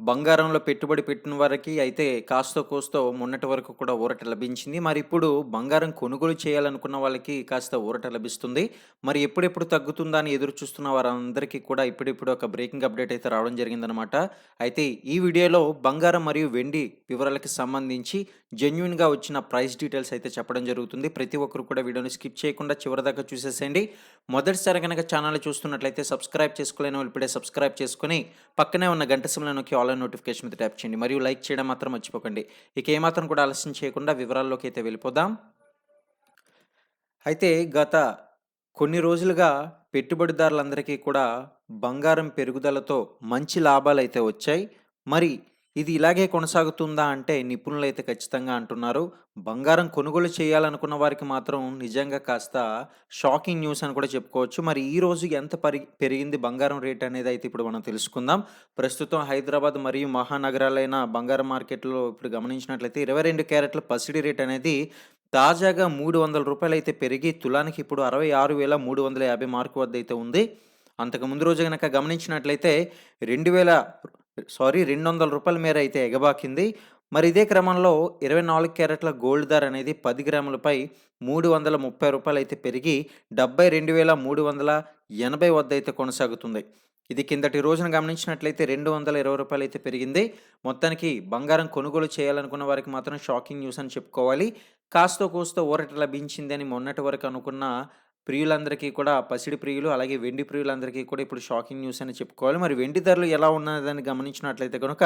బంగారంలో పెట్టుబడి పెట్టిన వారికి అయితే కాస్తో కోస్తో మొన్నటి వరకు కూడా ఊరట లభించింది. మరి ఇప్పుడు బంగారం కొనుగోలు చేయాలనుకున్న వాళ్ళకి కాస్త ఊరట లభిస్తుంది. మరి ఎప్పుడెప్పుడు తగ్గుతుందా అని ఎదురు చూస్తున్న వారందరికీ కూడా ఇప్పుడిప్పుడు ఒక బ్రేకింగ్ అప్డేట్ అయితే రావడం జరిగిందనమాట అయితే ఈ వీడియోలో బంగారం మరియు వెండి వివరాలకి సంబంధించి జెన్యున్గా వచ్చిన ప్రైస్ డీటెయిల్స్ అయితే చెప్పడం జరుగుతుంది. ప్రతి ఒక్కరు కూడా వీడియోని స్కిప్ చేయకుండా చివరిదాకా చూసేసేయండి. మొదటిసారి కనుక ఛానల్ చూస్తున్నట్లయితే సబ్స్క్రైబ్ చేసుకోలేని వాళ్ళు ఇప్పుడే సబ్స్క్రైబ్ చేసుకుని పక్కనే ఉన్న గంట సిమ్లో నొక్కి నోటిఫికేషన్ మీద ట్యాప్ చేయండి. మరియు లైక్ చేయడం మాత్రం మర్చిపోకండి. ఇక ఏమాత్రం కూడా ఆలస్యం చేయకుండా వివరాల్లోకి అయితే వెళ్ళిపోదాం. అయితే గత కొన్ని రోజులుగా పెట్టుబడిదారులందరికీ కూడా బంగారం పెరుగుదలతో మంచి లాభాలు అయితే వచ్చాయి. మరి ఇది ఇలాగే కొనసాగుతుందా అంటే నిపుణులు అయితే ఖచ్చితంగా అంటున్నారు. బంగారం కొనుగోలు చేయాలనుకున్న వారికి మాత్రం నిజంగా కాస్త షాకింగ్ న్యూస్ అని కూడా చెప్పుకోవచ్చు. మరి ఈ రోజు ఎంత పరి పెరిగింది బంగారం రేట్ అనేది అయితే ఇప్పుడు మనం తెలుసుకుందాం. ప్రస్తుతం హైదరాబాద్ మరియు మహానగరాలైన బంగారం మార్కెట్లో ఇప్పుడు గమనించినట్లయితే ఇరవై రెండు క్యారెట్ల పసిడి రేట్ అనేది తాజాగా మూడు వందల రూపాయలు అయితే పెరిగి తులానికి ఇప్పుడు అరవై ఆరు వేల మూడు వందల యాభై మార్కు వద్ద అయితే ఉంది. అంతకు ముందు రోజు కనుక గమనించినట్లయితే రెండు వేల సారీ రెండు వందల రూపాయల మేర అయితే ఎగబాకింది. మరి ఇదే క్రమంలో ఇరవై నాలుగు క్యారెట్ల గోల్డ్ ధర అనేది పది గ్రాములపై మూడు వందల ముప్పై రూపాయలు అయితే పెరిగి డెబ్బై రెండు వేల మూడు వందల ఎనభై వద్ద అయితే కొనసాగుతుంది. ఇది కిందటి రోజున గమనించినట్లయితే రెండు వందల ఇరవై రూపాయలు అయితే పెరిగింది. మొత్తానికి బంగారం కొనుగోలు చేయాలనుకున్న వారికి మాత్రం షాకింగ్ న్యూస్ అని చెప్పుకోవాలి. కాస్తో కోస్తో ఊరట లభించింది అని మొన్నటి వరకు అనుకున్న ప్రియులందరికీ కూడా పసిడి ప్రియులు అలాగే వెండి ప్రియులందరికీ కూడా ఇప్పుడు షాకింగ్ న్యూస్ అని చెప్పుకోవాలి. మరి వెండి ధరలు ఎలా ఉన్నదని గమనించినట్లయితే కనుక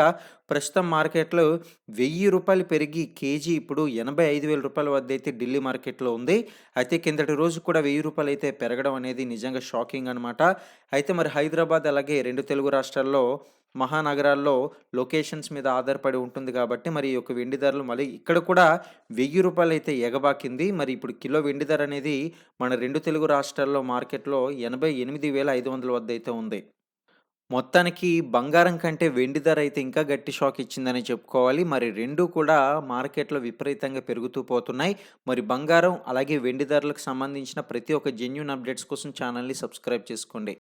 ప్రస్తుతం మార్కెట్లో వెయ్యి రూపాయలు పెరిగి కేజీ ఇప్పుడు ఎనభై ఐదు వేల రూపాయల వద్ద అయితే ఢిల్లీ మార్కెట్లో ఉంది. అయితే కిందటి రోజు కూడా వెయ్యి రూపాయలు అయితే పెరగడం అనేది నిజంగా షాకింగ్ అనమాట అయితే మరి హైదరాబాద్ అలాగే రెండు తెలుగు రాష్ట్రాల్లో మహానగరాల్లో లొకేషన్స్ మీద ఆధారపడి ఉంటుంది కాబట్టి మరి ఈ యొక్క వెండి ధరలు మళ్ళీ ఇక్కడ కూడా వెయ్యి రూపాయలు అయితే ఎగబాకింది. మరి ఇప్పుడు కిలో వెండి ధర అనేది మన రెండు తెలుగు రాష్ట్రాల్లో మార్కెట్లో ఎనభై ఎనిమిది వేల ఐదు వందల వద్ద అయితే ఉంది. మొత్తానికి బంగారం కంటే వెండి ధర అయితే ఇంకా గట్టి షాక్ ఇచ్చిందని చెప్పుకోవాలి. మరి రెండు కూడా మార్కెట్లో విపరీతంగా పెరుగుతూ పోతున్నాయి. మరి బంగారం అలాగే వెండి ధరలకు సంబంధించిన ప్రతి ఒక్క జెన్యున్ అప్డేట్స్ కోసం ఛానల్ని సబ్స్క్రైబ్ చేసుకోండి.